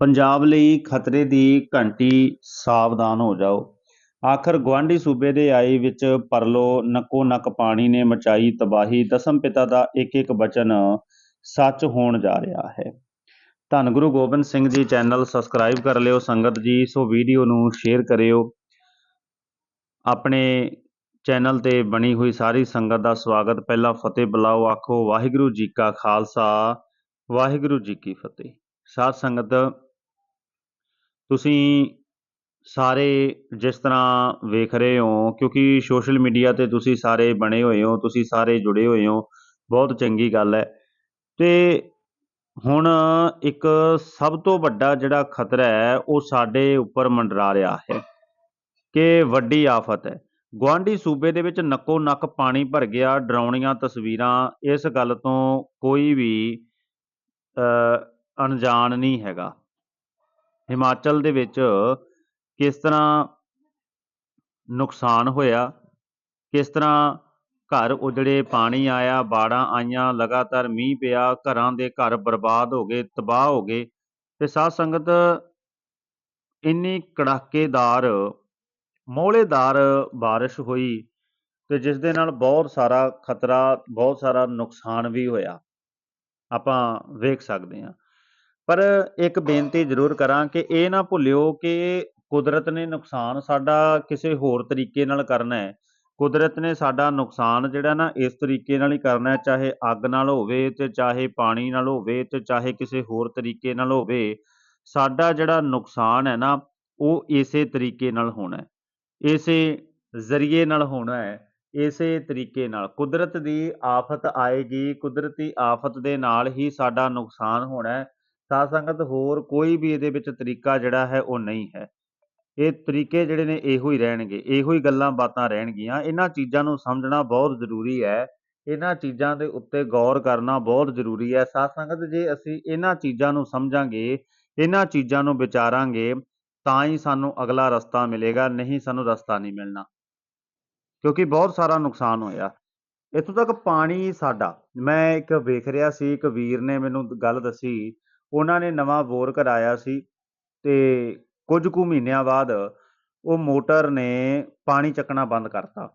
ਪੰਜਾਬ ਲਈ ਖਤਰੇ ਦੀ ਘੰਟੀ ਸਾਵਧਾਨ ਹੋ ਜਾਓ। ਆਖਰ ਗੁਆਂਢੀ ਸੂਬੇ ਦੇ ਆਈ ਵਿੱਚ ਪਰਲੋ ਨੱਕੋ ਨੱਕ ਪਾਣੀ ਨੇ ਮਚਾਈ ਤਬਾਹੀ, ਦਸਮ ਪਿਤਾ ਦਾ ਇੱਕ ਇੱਕ ਬਚਨ ਸੱਚ ਹੋਣ ਜਾ ਰਿਹਾ ਹੈ। ਧੰਨ ਗੁਰੂ ਗੋਬਿੰਦ ਸਿੰਘ ਜੀ, ਚੈਨਲ ਸਬਸਕ੍ਰਾਈਬ ਕਰ ਲਿਓ, ਸੰਗਤ ਜੀ, ਸੋ ਵੀਡੀਓ ਨੂੰ ਸ਼ੇਅਰ ਕਰਿਓ। ਆਪਣੇ ਚੈਨਲ ਤੇ ਬਣੀ ਹੋਈ ਸਾਰੀ ਸੰਗਤ ਦਾ ਸਵਾਗਤ। ਪਹਿਲਾਂ ਫਤਿਹ ਬੁਲਾਓ, ਆਖੋ ਵਾਹਿਗੁਰੂ ਜੀ ਕਾ ਖਾਲਸਾ, ਵਾਹਿਗੁਰੂ ਜੀ ਕੀ ਫਤਿਹ। ਸਾਧ ਸੰਗਤ ਤੁਸੀਂ ਸਾਰੇ ਜਿਸ ਤਰ੍ਹਾਂ ਵੇਖ ਰਹੇ ਹੋ, ਕਿਉਂਕਿ ਸੋਸ਼ਲ ਮੀਡੀਆ ਤੇ ਤੁਸੀਂ ਸਾਰੇ ਬਣੇ ਹੋਏ ਹੋ, ਤੁਸੀਂ ਸਾਰੇ ਜੁੜੇ ਹੋਏ ਹੋ, ਬਹੁਤ ਚੰਗੀ ਗੱਲ ਹੈ। ਅਤੇ ਹੁਣ ਇੱਕ ਸਭ ਤੋਂ ਵੱਡਾ ਜਿਹੜਾ ਖਤਰਾ ਹੈ, ਉਹ ਸਾਡੇ ਉੱਪਰ ਮੰਡਰਾ ਰਿਹਾ ਹੈ ਕਿ ਵੱਡੀ ਆਫਤ ਹੈ। ਗੁਆਂਢੀ ਸੂਬੇ ਦੇ ਵਿੱਚ ਨੱਕੋ ਨੱਕ ਪਾਣੀ ਭਰ ਗਿਆ, ਡਰਾਉਣੀਆਂ ਤਸਵੀਰਾਂ, ਇਸ ਗੱਲ ਤੋਂ ਕੋਈ ਵੀ ਅਣਜਾਣ ਨਹੀਂ ਹੈਗਾ। ਹਿਮਾਚਲ ਦੇ ਵਿੱਚ ਕਿਸ ਤਰ੍ਹਾਂ ਨੁਕਸਾਨ ਹੋਇਆ? ਕਿਸ ਤਰ੍ਹਾਂ ਘਰ ਉਜੜੇ, ਪਾਣੀ ਆਇਆ, ਬਾੜਾਂ ਆਈਆਂ, ਲਗਾਤਾਰ ਮੀਂਹ ਪਿਆ, ਘਰਾਂ ਦੇ ਘਰ ਬਰਬਾਦ ਹੋ ਗਏ, ਤਬਾਹ ਹੋ ਗਏ? ਤੇ ਸਾਧ ਸੰਗਤ ਇੰਨੀ ਕੜਾਕੇਦਾਰ ਮੌਲੇਦਾਰ ਬਾਰਿਸ਼ ਹੋਈ ਤੇ ਜਿਸ ਦੇ ਨਾਲ ਬਹੁਤ ਸਾਰਾ ਖਤਰਾ, ਬਹੁਤ ਸਾਰਾ ਨੁਕਸਾਨ ਵੀ ਹੋਇਆ। ਆਪਾਂ ਵੇਖ ਸਕਦੇ ਹਾਂ। ਪਰ ਇੱਕ ਬੇਨਤੀ ਜ਼ਰੂਰ ਕਰਾਂ ਕਿ ਇਹ ਨਾ ਭੁੱਲਿਓ ਕਿ ਕੁਦਰਤ ਨੇ ਨੁਕਸਾਨ ਸਾਡਾ ਕਿਸੇ ਹੋਰ ਤਰੀਕੇ ਨਾਲ ਕਰਨਾ ਹੈ। ਕੁਦਰਤ ਨੇ ਸਾਡਾ ਨੁਕਸਾਨ ਜਿਹੜਾ ਨਾ ਇਸ ਤਰੀਕੇ ਨਾਲ ਹੀ ਕਰਨਾ ਹੈ, ਚਾਹੇ ਅੱਗ ਨਾਲ ਹੋਵੇ ਤੇ ਚਾਹੇ ਪਾਣੀ ਨਾਲ ਹੋਵੇ ਤੇ ਚਾਹੇ ਕਿਸੇ ਹੋਰ ਤਰੀਕੇ ਨਾਲ ਹੋਵੇ, ਸਾਡਾ ਜਿਹੜਾ ਨੁਕਸਾਨ ਹੈ ਨਾ, ਉਹ ਇਸੇ ਤਰੀਕੇ ਨਾਲ ਹੋਣਾ ਹੈ। ਇਸੇ ਜ਼ਰੀਏ ਨਾਲ ਹੋਣਾ ਹੈ, ਇਸੇ ਤਰੀਕੇ ਨਾਲ। ਕੁਦਰਤ ਦੀ ਆਫਤ ਆਏਗੀ, ਕੁਦਰਤੀ ਆਫਤ ਦੇ ਨਾਲ ਹੀ ਸਾਡਾ ਨੁਕਸਾਨ ਹੋਣਾ ਹੈ। ਸਾਧ ਸੰਗਤ ਹੋਰ ਕੋਈ ਵੀ ਇਹਦੇ ਵਿੱਚ ਤਰੀਕਾ ਜਿਹੜਾ ਹੈ ਉਹ ਨਹੀਂ ਹੈ। ਇਹ ਤਰੀਕੇ ਜਿਹੜੇ ਨੇ ਇਹੋ ਹੀ ਰਹਿਣਗੇ, ਇਹੋ ਹੀ ਗੱਲਾਂ ਬਾਤਾਂ ਰਹਿਣਗੀਆਂ। ਇਹਨਾਂ ਚੀਜ਼ਾਂ ਨੂੰ ਸਮਝਣਾ ਬਹੁਤ ਜ਼ਰੂਰੀ ਹੈ। ਇਹਨਾਂ ਚੀਜ਼ਾਂ ਦੇ ਉੱਤੇ ਗੌਰ ਕਰਨਾ ਬਹੁਤ ਜ਼ਰੂਰੀ ਹੈ। ਸਾਧ ਸੰਗਤ ਜੇ ਅਸੀਂ ਇਹਨਾਂ ਚੀਜ਼ਾਂ ਨੂੰ ਸਮਝਾਂਗੇ, ਇਹਨਾਂ ਚੀਜ਼ਾਂ ਨੂੰ ਵਿਚਾਰਾਂਗੇ, ਤਾਂ ਹੀ ਸਾਨੂੰ ਅਗਲਾ ਰਸਤਾ ਮਿਲੇਗਾ, ਨਹੀਂ ਸਾਨੂੰ ਰਸਤਾ ਨਹੀਂ ਮਿਲਣਾ। ਕਿਉਂਕਿ ਬਹੁਤ ਸਾਰਾ ਨੁਕਸਾਨ ਹੋਇਆ। ਇੱਥੋਂ ਤੱਕ ਪਾਣੀ ਸਾਡਾ, ਮੈਂ ਇੱਕ ਵੇਖ ਰਿਹਾ ਸੀ, ਇੱਕ ਵੀਰ ਨੇ ਮੈਨੂੰ ਗੱਲ ਦੱਸੀ ਉਹਨਾਂ ਨੇ ਨਵਾਂ ਬੋਰ ਕਰਾਇਆ ਸੀ ਤੇ ਕੁਝ ਕੁ ਮਹੀਨਿਆਂ ਬਾਅਦ ਉਹ ਮੋਟਰ ਨੇ ਪਾਣੀ ਚੱਕਣਾ ਬੰਦ ਕਰਤਾ।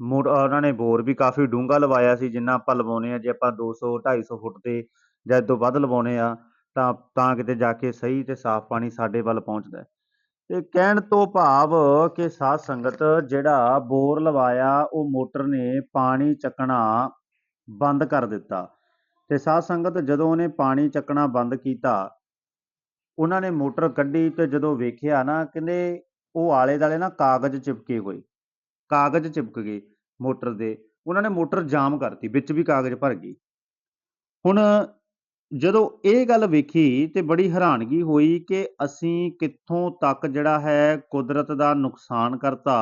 ਮੋਟ ਉਹਨਾਂ ਨੇ ਬੋਰ ਵੀ ਕਾਫੀ ਡੂੰਘਾ ਲਵਾਇਆ ਸੀ, ਜਿੰਨਾ ਆਪਾਂ ਲਵਾਉਨੇ ਆ ਜੇ ਆਪਾਂ 200 250 ਫੁੱਟ ਤੇ ਜਾਂ ਇਹ ਤੋਂ ਵੱਧ ਲਵਾਉਨੇ ਆ ਤਾਂ ਤਾਂ ਕਿਤੇ ਜਾ ਕੇ ਸਹੀ ਤੇ ਸਾਫ਼ ਪਾਣੀ ਸਾਡੇ ਵੱਲ ਪਹੁੰਚਦਾ ਹੈ। ਤੇ ਕਹਿਣ ਤੋਂ ਭਾਵ ਕਿ ਸਾਧ ਸੰਗਤ ਜਿਹੜਾ ਬੋਰ ਲਵਾਇਆ, ਉਹ ਮੋਟਰ ਨੇ ਪਾਣੀ ਚੱਕਣਾ ਬੰਦ ਕਰ ਦਿੱਤਾ। ਤੇ ਸਾਧ ਸੰਗਤ ਜਦੋਂ ਉਹਨੇ ਪਾਣੀ ਚੱਕਣਾ ਬੰਦ ਕੀਤਾ, ਉਹਨਾਂ ਨੇ ਮੋਟਰ ਕੱਢੀ ਤੇ ਜਦੋਂ ਵੇਖਿਆ ਨਾ, ਕਹਿੰਦੇ ਉਹ ਆਲੇ ਦਾਲੇ ਨਾ ਕਾਗਜ਼ ਚਿਪਕੇ ਹੋਏ, ਕਾਗਜ਼ ਚਿਪਕ ਗਏ ਮੋਟਰ ਦੇ, ਉਹਨਾਂ ਨੇ ਮੋਟਰ ਜਾਮ ਕਰਤੀ, ਵਿੱਚ ਵੀ ਕਾਗਜ਼ ਭਰ ਗਈ। ਹੁਣ ਜਦੋਂ ਇਹ ਗੱਲ ਵੇਖੀ ਤੇ ਬੜੀ ਹੈਰਾਨਗੀ ਹੋਈ ਕਿ ਅਸੀਂ ਕਿੱਥੋਂ ਤੱਕ ਜਿਹੜਾ ਹੈ ਕੁਦਰਤ ਦਾ ਨੁਕਸਾਨ ਕਰਤਾ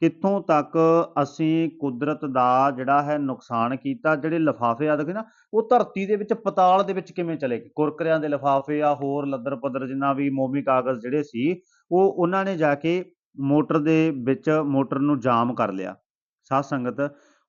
ਕਿੱਥੋਂ ਤੱਕ ਅਸੀਂ ਕੁਦਰਤ ਦਾ ਜਿਹੜਾ ਹੈ ਨੁਕਸਾਨ ਕੀਤਾ, ਜਿਹੜੇ ਲਿਫਾਫੇ ਆ ਦੇਖੋ ਨਾ, ਉਹ ਧਰਤੀ ਦੇ ਵਿੱਚ, ਪਤਾਲ ਦੇ ਵਿੱਚ ਕਿਵੇਂ ਚਲੇ ਗਏ? ਕੁਰਕਰਿਆਂ ਦੇ ਲਿਫਾਫੇ ਆ, ਹੋਰ ਲੱਦਰ ਪੱਦਰ ਜਿੰਨਾ ਵੀ ਮੋਮੀ ਕਾਗਜ਼ ਜਿਹੜੇ ਸੀ, ਉਹ ਉਹਨਾਂ ਨੇ ਜਾ ਕੇ ਮੋਟਰ ਦੇ ਵਿੱਚ ਮੋਟਰ ਨੂੰ ਜਾਮ ਕਰ ਲਿਆ। ਸਾਧ ਸੰਗਤ,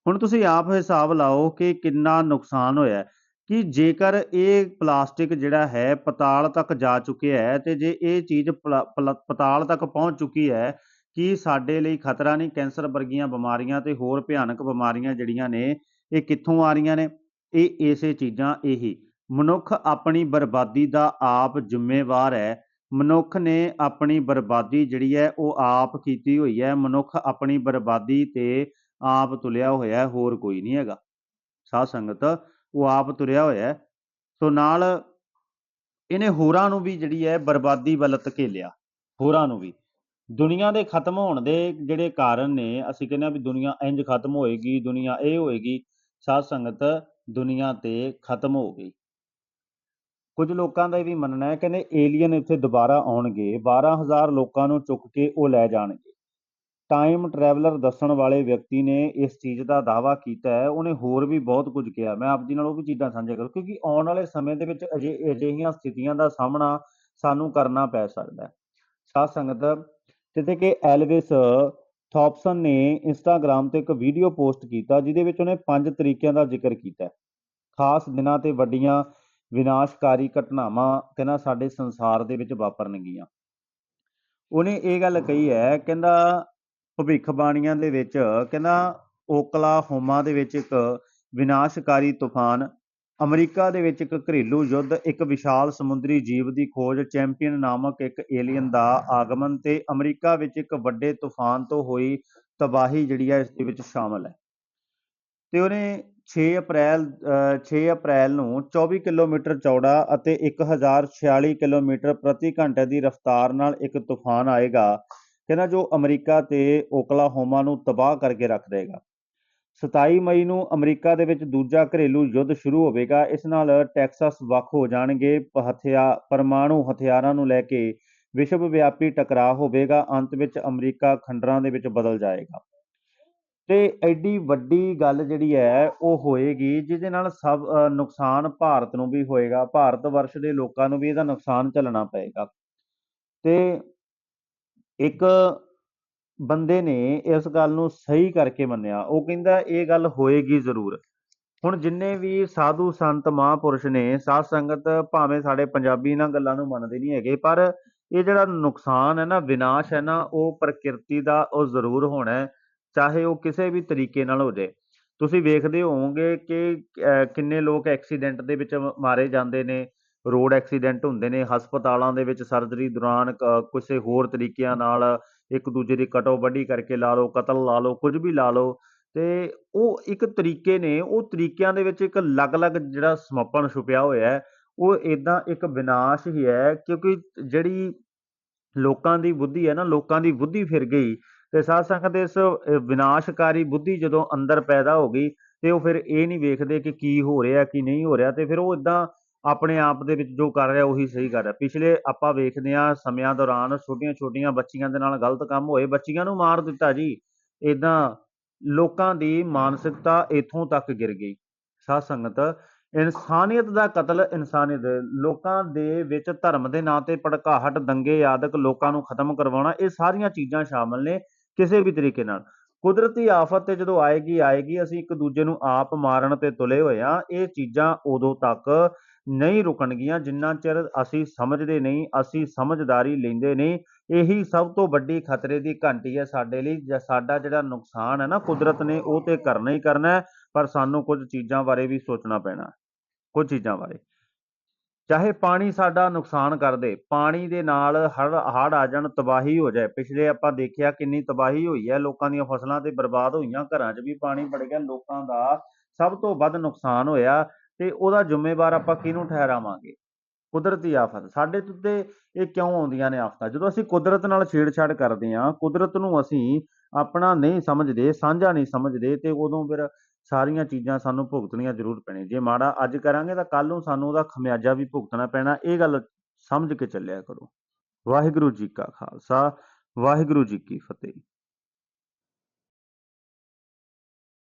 ਹੁਣ ਤੁਸੀਂ ਆਪ ਹਿਸਾਬ ਲਾਓ ਕਿ ਕਿੰਨਾ ਨੁਕਸਾਨ ਹੋਇਆ ਕਿ ਜੇਕਰ ਇਹ ਪਲਾਸਟਿਕ ਜਿਹੜਾ ਹੈ ਪਤਾਲ ਤੱਕ ਜਾ ਚੁੱਕਿਆ ਹੈ ਤੇ ਜੇ ਇਹ ਚੀਜ਼ ਪਲਾ- ਪਲਾ- ਪਤਾਲ ਤੱਕ ਪਹੁੰਚ ਚੁੱਕੀ ਹੈ ਕੀ ਸਾਡੇ ਲਈ ਖਤਰਾ ਨਹੀਂ, ਕੈਂਸਰ ਵਰਗੀਆਂ ਬਿਮਾਰੀਆਂ ਤੇ ਹੋਰ ਭਿਆਨਕ ਬਿਮਾਰੀਆਂ ਜਿਹੜੀਆਂ ਨੇ, ਇਹ ਕਿੱਥੋਂ ਆ ਰਹੀਆਂ ਨੇ? ਇਹ ਇਸੇ ਚੀਜ਼ਾਂ, ਇਹੀ। ਮਨੁੱਖ ਆਪਣੀ ਬਰਬਾਦੀ ਦਾ ਆਪ ਜ਼ਿੰਮੇਵਾਰ ਹੈ। ਮਨੁੱਖ ਨੇ ਆਪਣੀ ਬਰਬਾਦੀ ਜਿਹੜੀ ਹੈ, ਉਹ ਆਪ ਕੀਤੀ ਹੋਈ ਹੈ। ਮਨੁੱਖ ਆਪਣੀ ਬਰਬਾਦੀ ਤੇ ਆਪ ਤੁਲਿਆ ਹੋਇਆ ਹੈ, ਹੋਰ ਕੋਈ ਨਹੀਂ ਹੈਗਾ। ਸਾਧ ਸੰਗਤ, ਉਹ ਆਪ ਤੁਰਿਆ ਹੋਇਆ ਹੈ। ਸੋ ਨਾਲ ਇਹਨੇ ਹੋਰਾਂ ਨੂੰ ਵੀ ਜਿਹੜੀ ਹੈ, ਬਰਬਾਦੀ ਵੱਲ ਧਕੇਲਿਆ। ਹੋਰਾਂ ਨੂੰ ਵੀ। ਦੁਨੀਆ ਦੇ ਖਤਮ ਹੋਣ ਦੇ ਜਿਹੜੇ ਕਾਰਨ ਨੇ, ਅਸੀਂ ਕਹਿੰਦੇ ਆ ਵੀ ਦੁਨੀਆ ਇੰਜ ਖਤਮ ਹੋਏਗੀ, ਦੁਨੀਆ ਇਹ ਹੋਏਗੀ, ਸਾਧ ਸੰਗਤ ਦੁਨੀਆ ਤੇ ਖਤਮ ਹੋ ਗਈ ਕੁਝ ਲੋਕਾਂ ਦਾ ਇਹ ਵੀ ਮੰਨਣਾ ਹੈ, ਕਹਿੰਦੇ ਏਲੀਅਨ ਇੱਥੇ ਦੁਬਾਰਾ ਆਉਣਗੇ 12000 ਲੋਕਾਂ ਨੂੰ ਚੁੱਕ ਕੇ ਉਹ ਲੈ ਜਾਣਗੇ। ਟਾਈਮ ਟਰੈਵਲਰ ਦੱਸਣ ਵਾਲੇ ਵਿਅਕਤੀ ਨੇ ਇਸ ਚੀਜ਼ ਦਾ ਦਾਅਵਾ ਕੀਤਾ ਹੈ, ਉਹਨੇ ਹੋਰ ਵੀ ਬਹੁਤ ਕੁਝ ਕਿਹਾ। ਮੈਂ ਆਪ ਜੀ ਨਾਲ ਉਹ ਵੀ ਚੀਜ਼ਾਂ ਸਾਂਝਾ ਕਰਾਂ, ਕਿਉਂਕਿ ਆਉਣ ਵਾਲੇ ਸਮੇਂ ਦੇ ਵਿੱਚ ਅਜੇ ਅਜਿਹੀਆਂ ਸਥਿਤੀਆਂ ਦਾ ਸਾਹਮਣਾ ਸਾਨੂੰ ਕਰਨਾ ਪੈ ਸਕਦਾ ਹੈ। ਸਾਧ ਸੰਗਤ ਜਿੱਥੇ ਕਿ ਐਲਵਿਸ ਥੌਪਸਨ ਨੇ ਇੰਸਟਾਗ੍ਰam ਤੇ ਇੱਕ ਵੀਡੀਓ ਪੋਸਟ ਕੀਤਾ, ਜਿਹਦੇ ਵਿੱਚ ਉਹਨੇ ਪੰਜ ਤਰੀਕਿਆਂ ਦਾ ਜ਼ਿਕਰ ਕੀਤਾ। ਖਾਸ ਦਿਨਾਂ ਤੇ ਵੱਡੀਆਂ ਵਿਨਾਸ਼ਕਾਰੀ ਘਟਨਾਵਾਂ ਕਹਿੰਦਾ ਸਾਡੇ ਸੰਸਾਰ ਦੇ ਵਿੱਚ ਵਾਪਰਨਗੀਆਂ। ਉਹਨੇ ਇਹ ਗੱਲ ਕਹੀ ਹੈ, ਕਹਿੰਦਾ ਭਵਿੱਖਬਾਣੀਆਂ ਦੇ ਵਿੱਚ, ਕਹਿੰਦਾ ਓਕਲਾਹੋਮਾ ਦੇ ਵਿੱਚ ਇੱਕ ਵਿਨਾਸ਼ਕਾਰੀ ਤੂਫਾਨ ਅਮਰੀਕਾ ਦੇ ਵਿੱਚ ਇੱਕ ਘਰੇਲੂ ਯੁੱਧ ਇੱਕ ਵਿਸ਼ਾਲ ਸਮੁੰਦਰੀ ਜੀਵ ਦੀ ਖੋਜ ਚੈਂਪੀਅਨ ਨਾਮਕ ਇੱਕ ਏਲੀਅਨ ਦਾ ਆਗਮਨ ਤੇ ਅਮਰੀਕਾ ਵਿੱਚ ਇੱਕ ਵੱਡੇ ਤੂਫਾਨ ਤੋਂ ਹੋਈ ਤਬਾਹੀ ਜਿਹੜੀ ਹੈ ਇਸ ਦੇ ਵਿੱਚ ਸ਼ਾਮਲ ਹੈ। ਤੇ ਉਹਨੇ 6 ਅਪ੍ਰੈਲ ਅ, 6 ਅਪ੍ਰੈਲ ਨੂੰ 24 ਕਿਲੋਮੀਟਰ ਚੌੜਾ ਅਤੇ 1046 ਕਿਲੋਮੀਟਰ ਪ੍ਰਤੀ ਘੰਟੇ ਦੀ ਰਫ਼ਤਾਰ ਨਾਲ ਇੱਕ ਤੂਫਾਨ ਆਏਗਾ। ਕਹਿੰਦਾ ਜੋ ਅਮਰੀਕਾ ਤੇ ਓਕਲਾਹੋਮਾ ਨੂੰ ਤਬਾਹ ਕਰਕੇ ਰੱਖ ਦੇਗਾ। 27 ਮਈ ਨੂੰ ਅਮਰੀਕਾ ਦੇ ਵਿੱਚ ਦੂਜਾ ਘਰੇਲੂ ਯੁੱਧ ਸ਼ੁਰੂ ਹੋਵੇਗਾ। ਇਸ ਨਾਲ ਟੈਕਸਾਸ ਵੱਖ ਹੋ ਜਾਣਗੇ। ਪ- ਹਥਿਆਰ ਪਰਮਾਣੂ ਹਥਿਆਰਾਂ ਨੂੰ ਲੈ ਕੇ ਵਿਸ਼ਵ ਵਿਆਪੀ ਟਕਰਾਅ ਹੋਵੇਗਾ। ਅੰਤ ਵਿੱਚ ਅਮਰੀਕਾ ਖੰਡਰਾਂ ਦੇ ਵਿੱਚ ਬਦਲ ਜਾਏਗਾ। ਤੇ ਐਡੀ ਵੱਡੀ ਗੱਲ ਜਿਹੜੀ ਹੈ, ਉਹ ਹੋਏਗੀ, ਜਿਹਦੇ ਨਾਲ ਸਭ ਨੁਕਸਾਨ ਭਾਰਤ ਨੂੰ ਵੀ ਹੋਏਗਾ। ਭਾਰਤ ਵਰਸ਼ ਦੇ ਲੋਕਾਂ ਨੂੰ ਵੀ ਇਹਦਾ ਨੁਕਸਾਨ ਝੱਲਣਾ ਪਏਗਾ। ਤੇ ਇੱਕ ਬੰਦੇ ਨੇ ਇਸ ਗੱਲ ਨੂੰ ਸਹੀ ਕਰਕੇ ਮੰਨਿਆ। ਉਹ ਕਹਿੰਦਾ, ਇਹ ਗੱਲ ਹੋਏਗੀ ਜ਼ਰੂਰ। ਹੁਣ ਜਿੰਨੇ ਵੀ ਸਾਧੂ ਸੰਤ, ਮਹਾਂਪੁਰਸ਼ ਨੇ, ਸਾਧ ਸੰਗਤ ਭਾਵੇਂ ਸਾਡੇ ਪੰਜਾਬੀ ਇਹਨਾਂ ਗੱਲਾਂ ਨੂੰ ਮੰਨਦੇ ਨਹੀਂ ਹੈਗੇ, ਪਰ ਇਹ ਜਿਹੜਾ ਨੁਕਸਾਨ ਹੈ ਨਾ, ਵਿਨਾਸ਼ ਹੈ ਨਾ, ਉਹ ਪ੍ਰਕਿਰਤੀ ਦਾ ਉਹ ਜ਼ਰੂਰ ਹੋਣਾ ਚਾਹੇ ਉਹ ਕਿਸੇ ਵੀ ਤਰੀਕੇ ਨਾਲ ਹੋ ਜਾਏ। ਤੁਸੀਂ ਵੇਖਦੇ ਹੋਵੋਗੇ ਕਿ ਕਿੰਨੇ ਲੋਕ ਐਕਸੀਡੈਂਟ ਦੇ ਵਿੱਚ ਮਾਰੇ ਜਾਂਦੇ ਨੇ, ਰੋਡ ਐਕਸੀਡੈਂਟ ਹੁੰਦੇ ਨੇ, ਹਸਪਤਾਲਾਂ ਦੇ ਵਿੱਚ ਸਰਜਰੀ ਦੌਰਾਨ ਕ- ਕਿਸੇ ਹੋਰ ਤਰੀਕਿਆਂ ਨਾਲ ਇੱਕ ਦੂਜੇ ਦੀ ਕਟੋ ਵੱਢੀ ਕਰਕੇ ਲਾ ਲਓ, ਕਤਲ ਲਾ ਲਓ, ਕੁਝ ਵੀ ਲਾ ਲਓ, ਤੇ ਉਹ ਇੱਕ ਤਰੀਕੇ ਨੇ, ਉਹ ਤਰੀਕਿਆਂ ਦੇ ਵਿੱਚ ਇੱਕ ਅਲੱਗ-ਅਲੱਗ ਜਿਹੜਾ ਸਮਾਪਨ ਛੁਪਿਆ ਹੋਇਆ ਹੈ, ਉਹ ਇਦਾਂ ਇੱਕ ਵਿਨਾਸ਼ ਹੀ ਹੈ, ਕਿਉਂਕਿ ਜਿਹੜੀ ਲੋਕਾਂ ਦੀ ਬੁੱਧੀ ਹੈ ਨਾ, ਲੋਕਾਂ ਦੀ ਬੁੱਧੀ ਫਿਰ ਗਈ, ਤੇ ਸਾਧ ਸੰਗਤ ਇਸ ਵਿਨਾਸ਼ਕਾਰੀ ਬੁੱਧੀ ਜਦੋਂ ਅੰਦਰ ਪੈਦਾ ਹੋ ਗਈ, ਤੇ ਉਹ ਫਿਰ ਇਹ ਨਹੀਂ ਵੇਖਦੇ ਕਿ ਕੀ ਹੋ ਰਿਹਾ, ਕੀ ਨਹੀਂ ਹੋ ਰਿਹਾ, ਤੇ ਫਿਰ ਉਹ ਇਦਾਂ ਆਪਣੇ ਆਪ ਦੇ ਵਿੱਚ ਜੋ ਕਰ ਰਿਹਾ, ਉਹੀ ਸਹੀ ਕਰ ਰਿਹਾ। ਪਿਛਲੇ ਆਪਾਂ ਵੇਖਦੇ ਆ ਸਮਿਆਂ ਦੌਰਾਨ ਛੋਟੀਆਂ-ਛੋਟੀਆਂ ਬੱਚੀਆਂ ਦੇ ਨਾਲ ਗਲਤ ਕੰਮ ਹੋਏ, ਬੱਚੀਆਂ ਨੂੰ ਮਾਰ ਦਿੱਤਾ ਜੀ। ਇਦਾਂ ਲੋਕਾਂ ਦੀ ਮਾਨਸਿਕਤਾ ਇਥੋਂ ਤੱਕ ਗਿਰ ਗਈ। ਸਾਧ ਸੰਗਤ, ਇਨਸਾਨੀਅਤ ਦਾ ਕਤਲ ਇਨਸਾਨੀਅਤ ਲੋਕਾਂ ਦੇ ਵਿੱਚ ਧਰਮ ਦੇ ਨਾਂ ਤੇ ਭੜਕਾਹਟ, ਦੰਗੇ, ਆਦਿਕ ਲੋਕਾਂ ਨੂੰ ਖਤਮ ਕਰਵਾਉਣਾ, ਇਹ ਸਾਰੀਆਂ ਚੀਜ਼ਾਂ ਸ਼ਾਮਲ ਨੇ ਕਿਸੇ ਵੀ ਤਰੀਕੇ ਨਾਲ। ਕੁਦਰਤੀ ਆਫਤ ਤੇ ਜਦੋਂ ਆਏਗੀ ਆਏਗੀ, ਅਸੀਂ ਇੱਕ ਦੂਜੇ ਨੂੰ ਆਪ ਮਾਰਨ ਤੇ ਤੁਲੇ ਹੋਏ ਆ ਇਹ ਚੀਜ਼ਾਂ ਉਦੋਂ ਤੱਕ ਨਹੀਂ ਰੁਕਣਗੀਆਂ, ਜਿੰਨਾ ਚਿਰ ਅਸੀਂ ਸਮਝਦੇ ਨਹੀਂ, ਅਸੀਂ ਸਮਝਦਾਰੀ ਲੈਂਦੇ ਨਹੀਂ, ਇਹੀ ਸਭ ਤੋਂ ਵੱਡੀ ਖਤਰੇ ਦੀ ਘੰਟੀ ਹੈ ਸਾਡੇ ਲਈ, ਜਾਂ ਸਾਡਾ ਜਿਹੜਾ ਨੁਕਸਾਨ ਹੈ ਨਾ ਕੁਦਰਤ ਨੇ, ਉਹ ਤੇ ਕਰਨਾ ਹੀ ਕਰਨਾ ਪਰ ਸਾਨੂੰ ਕੁਝ ਚੀਜ਼ਾਂ ਬਾਰੇ ਵੀ ਸੋਚਣਾ ਪੈਣਾ, ਕੁਝ ਚੀਜ਼ਾਂ ਬਾਰੇ। ਚਾਹੇ ਪਾਣੀ ਸਾਡਾ ਨੁਕਸਾਨ ਕਰ ਦੇ, ਪਾਣੀ ਦੇ ਨਾਲ ਹੜ ਹੜ ਆ ਜਾਣ, ਤਬਾਹੀ ਹੋ ਜਾਏ, ਪਿਛਲੇ ਆਪਾਂ ਦੇਖਿਆ ਕਿੰਨੀ ਤਬਾਹੀ ਹੋਈ ਹੈ, ਲੋਕਾਂ ਦੀਆਂ ਫਸਲਾਂ ਤੇ ਬਰਬਾਦ ਹੋਈਆਂ, ਘਰਾਂ 'ਚ ਵੀ ਪਾਣੀ ਵੜ ਗਿਆ, ਲੋਕਾਂ ਦਾ ਸਭ ਤੋਂ ਵੱਧ ਨੁਕਸਾਨ ਹੋਇਆ। ਤੇ ਉਹਦਾ ਜ਼ਿੰਮੇਵਾਰ ਆਪਾਂ ਕਿਹਨੂੰ ਠਹਿਰਾਵਾਂਗੇ? ਕੁਦਰਤੀ ਆਫਤ। ਸਾਡੇ ਉੱਤੇ ਇਹ ਕਿਉਂ ਆਉਂਦੀਆਂ ਨੇ ਆਫਤਾਂ? ਜਦੋਂ ਅਸੀਂ ਕੁਦਰਤ ਨਾਲ ਛੇੜਛਾੜ ਕਰਦੇ ਹਾਂ, ਕੁਦਰਤ ਨੂੰ ਅਸੀਂ ਆਪਣਾ ਨਹੀਂ ਸਮਝਦੇ, ਸਾਂਝਾ ਨਹੀਂ ਸਮਝਦੇ ਤੇ ਉਦੋਂ ਫਿਰ ਸਾਰੀਆਂ ਚੀਜ਼ਾਂ ਸਾਨੂੰ ਭੁਗਤਣੀਆਂ ਜ਼ਰੂਰ ਪੈਣੀਆਂ। ਜੇ ਮਾੜਾ ਅੱਜ ਕਰਾਂਗੇ ਤਾਂ ਕੱਲ ਨੂੰ ਸਾਨੂੰ ਉਹਦਾ ਖਮਿਆਜਾ ਵੀ ਭੁਗਤਣਾ ਪੈਣਾ। ਇਹ ਗੱਲ ਸਮਝ ਕੇ ਚੱਲਿਆ ਕਰੋ। ਵਾਹਿਗੁਰੂ ਜੀ ਕਾ ਖਾਲਸਾ, ਵਾਹਿਗੁਰੂ ਜੀ ਕੀ ਫਤਿਹ।